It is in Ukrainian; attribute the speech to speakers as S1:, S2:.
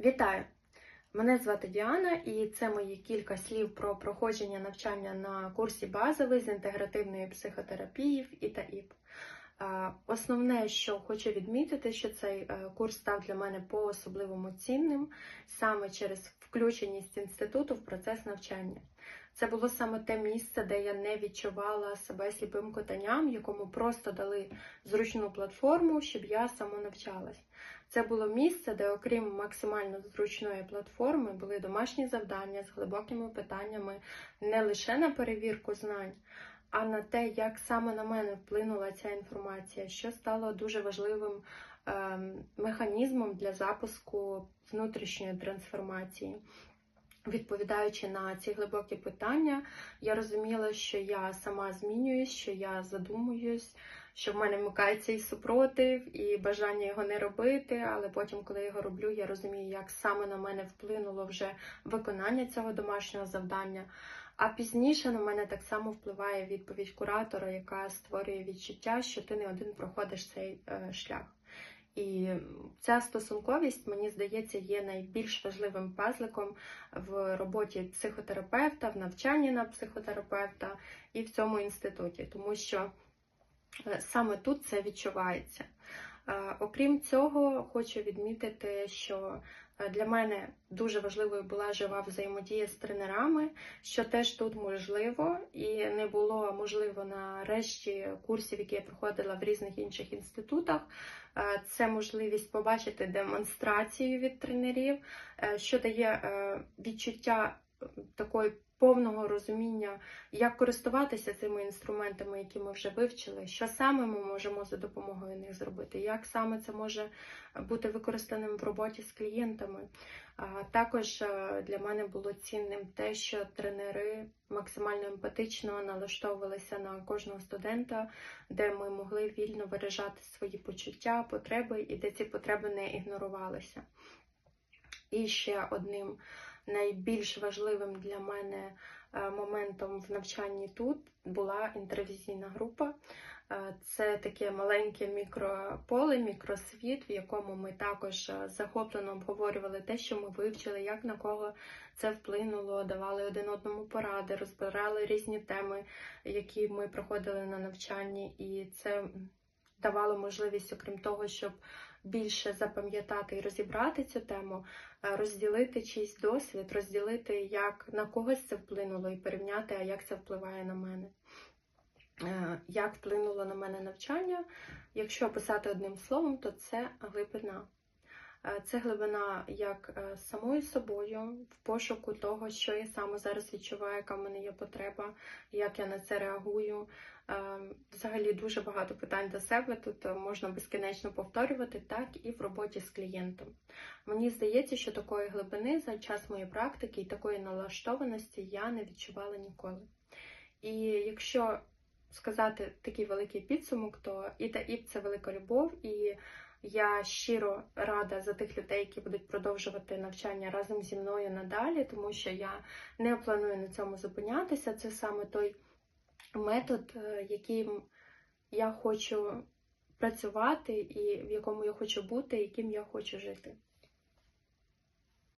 S1: Вітаю! Мене звати Діана, і це мої кілька слів про проходження навчання на курсі базовий з інтегративної психотерапії в ІТАІП. Основне, що хочу відмітити, що цей е, курс став для мене по-особливому цінним саме через включеність інституту в процес навчання. Це було саме те місце, де я не відчувала себе сліпим котанням, якому просто дали зручну платформу, щоб я самонавчалась. Це було місце, де, окрім максимально зручної платформи, були домашні завдання з глибокими питаннями не лише на перевірку знань, а на те, як саме на мене вплинула ця інформація, що стало дуже важливим ем, механізмом для запуску внутрішньої трансформації. Відповідаючи на ці глибокі питання, я розуміла, що я сама змінююсь, що я задумуюсь, що в мене вмикається і супротив, і бажання його не робити. Але потім, коли я його роблю, я розумію, як саме на мене вплинуло вже виконання цього домашнього завдання. А пізніше на мене так само впливає відповідь куратора, яка створює відчуття, що ти не один проходиш цей е, шлях. І ця стосунковість, мені здається, є найбільш важливим пазликом в роботі психотерапевта, в навчанні на психотерапевта і в цьому інституті, тому що саме тут це відчувається. Е, Окрім цього, хочу відмітити, що е, для мене дуже важливою була жива взаємодія з тренерами, що теж тут можливо, і не було можливо на решті курсів, які я проходила в різних інших інститутах. Е, Це можливість побачити демонстрацію від тренерів, що дає відчуття такої повного розуміння, як користуватися цими інструментами, які ми вже вивчили, що саме ми можемо за допомогою них зробити, як саме це може бути використаним в роботі з клієнтами. Також е, для мене було цінним те, що тренери максимально емпатично налаштовувалися на кожного студента, де ми могли вільно виражати свої почуття, потреби і де ці потреби не ігнорувалися. І ще одним найбільш важливим для мене е, моментом в навчанні тут була інтервізійна група. Е, Це таке маленьке мікрополе, мікросвіт, в якому ми також е, захоплено обговорювали те, що ми вивчили, як на кого це вплинуло, давали один одному поради, розбирали різні теми, які ми проходили на навчанні, і це давало можливість, окрім того, щоб більше запам'ятати і розібрати цю тему, е, розділити чийсь досвід, розділити, як на когось це вплинуло, і порівняти, а як це впливає на мене. Е, Як вплинуло на мене навчання? Якщо описати одним словом, то це глибина. Е, Це глибина як е, самою собою, в пошуку того, що я саме зараз відчуваю, яка в мене є потреба, як я на це реагую. Е, Взагалі дуже багато питань до себе тут можна безкінечно повторювати, так і в роботі з клієнтом. Мені здається, що такої глибини за час моєї практики і такої налаштованості я не відчувала ніколи. І якщо сказати такий великий підсумок, то і та іп це велика любов, і я щиро рада за тих людей, які будуть продовжувати навчання разом зі мною надалі, тому що я не планую на цьому зупинятися. Це саме той метод, е, яким я хочу працювати, і в якому я хочу бути, яким я хочу жити.